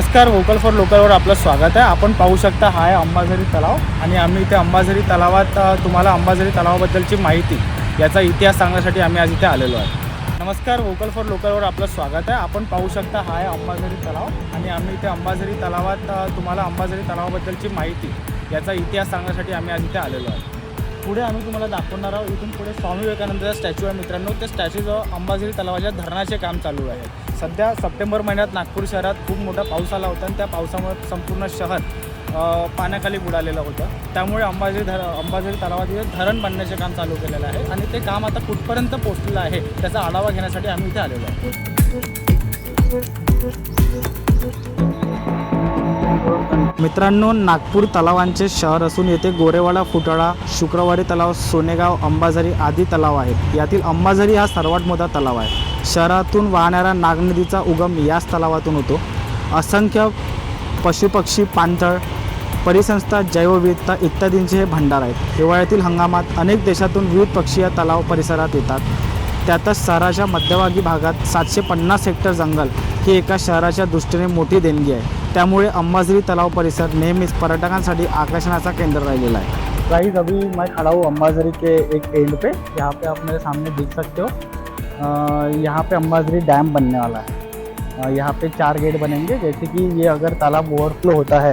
नमस्कार vocal for लोकलवर आपलं स्वागत आहे. आपण पाहू शकता हा आहे अंबाझरी तलाव आणि आम्ही इथे अंबाझरी तलावात तुम्हाला अंबाझरी तलावाबद्दलची माहिती याचा इतिहास सांगण्यासाठी आम्ही आज इथे आलेलो आहे. नमस्कार वोकल फॉर लोकलवर आपलं स्वागत आहे. आपण पाहू शकता हा आहे अंबाझरी तलाव आणि आम्ही इथे अंबाझरी तलावात तुम्हाला अंबाझरी तलावाबद्दलची माहिती याचा इतिहास सांगण्यासाठी आम्ही आज इथे आलेलो आहे. पुढे आम्ही तुम्हाला दाखवणार आहोत. इथून पुढे स्वामी विवेकानंदचा स्टॅच्यू आहे मित्रांनो. त्या स्टॅच्यूजवळ अंबाझरी तलावाच्या धरणाचे काम चालू आहे. सध्या सप्टेंबर महिन्यात नागपूर शहरात खूप मोठा पाऊस आला होता आणि त्या पावसामुळे संपूर्ण शहर पाण्याखाली बुडालेलं होतं. त्यामुळे अंबाझरी धर अंबाझरी तलावाचे धरण बांधण्याचे काम चालू केलेलं आहे आणि ते काम आता कुठपर्यंत पोहोचलेलं आहे त्याचा आढावा घेण्यासाठी आम्ही इथे आलेलो आहे मित्रांनो नागपूर तलावांचे शहर असून येथे गोरेवाडा फुटाळा शुक्रवारी तलाव सोनेगाव अंबाझरी आदी तलाव आहेत. यातील अंबाझरी हा सर्वात मोठा तलाव आहे. शहरातून वाहणाऱ्या नाग नदीचा उगम याच तलावातून होतो. असंख्य पशुपक्षी पाणथळ परिसंस्था जैवविविधता इत्यादींचे हे भंडार आहेत. हिवाळ्यातील हंगामात अनेक देशातून विविध पक्षी या तलाव परिसरात येतात. त्यातच शहराच्या मध्यभागी भागात सातशे पन्नास हेक्टर जंगल ही एका शहराच्या दृष्टीने मोठी देणगी आहे. त्यामुळे अंबाझरी तलाव परिसर नेहमीच पर्यटकांसाठी आकर्षणाचा केंद्र राहिलेला आहे. गाइस अभी मैं खड़ा हूँ अंबाझरी के एक एंड पे. यहाँ पे आप मेरे सामने देख सकते हो। यहाँ पे अंबाझरी डैम बनने वाला है। यहाँ पे चार गेट बनेंगे। जैसे कि ये अगर तालाब ओवरफ्लो होता है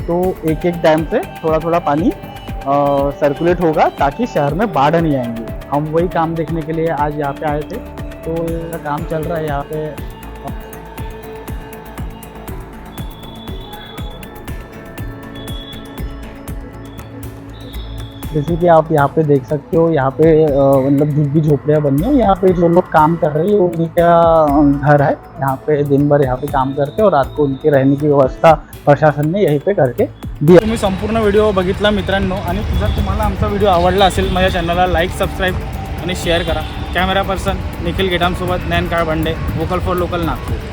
तो एक एक डैम से थोड़ा थोड़ा पानी सर्कुलेट होगा ताकि शहर में बाढ़ नहीं आएंगी। हम वही काम देखने के लिए आज यहाँ पे आए थे। तो काम चल रहा है यहाँ पे। जैसे कि आप यहाँ पे देख सकते हो यहाँ पे मतलब झुग्गी झोपड़ियाँ बनी है। यहाँ पे जो लोग काम कर रहे हैं उनका घर है। यहाँ पे दिन भर यहाँ पे काम करते हैं और रात को उनके रहने की व्यवस्था प्रशासन ने यहीं पे करके दिया। तुम्ही संपूर्ण व्हिडिओ बघितला मित्रांनो आणि जर तुम्हाला आमचा व्हिडिओ आवडला असेल माझ्या चॅनलला लाईक सबस्क्राईब आणि शेअर करा. Camera person Nikhil गेडामसोबत Nayan Kalbhande vocal for local Nagpur.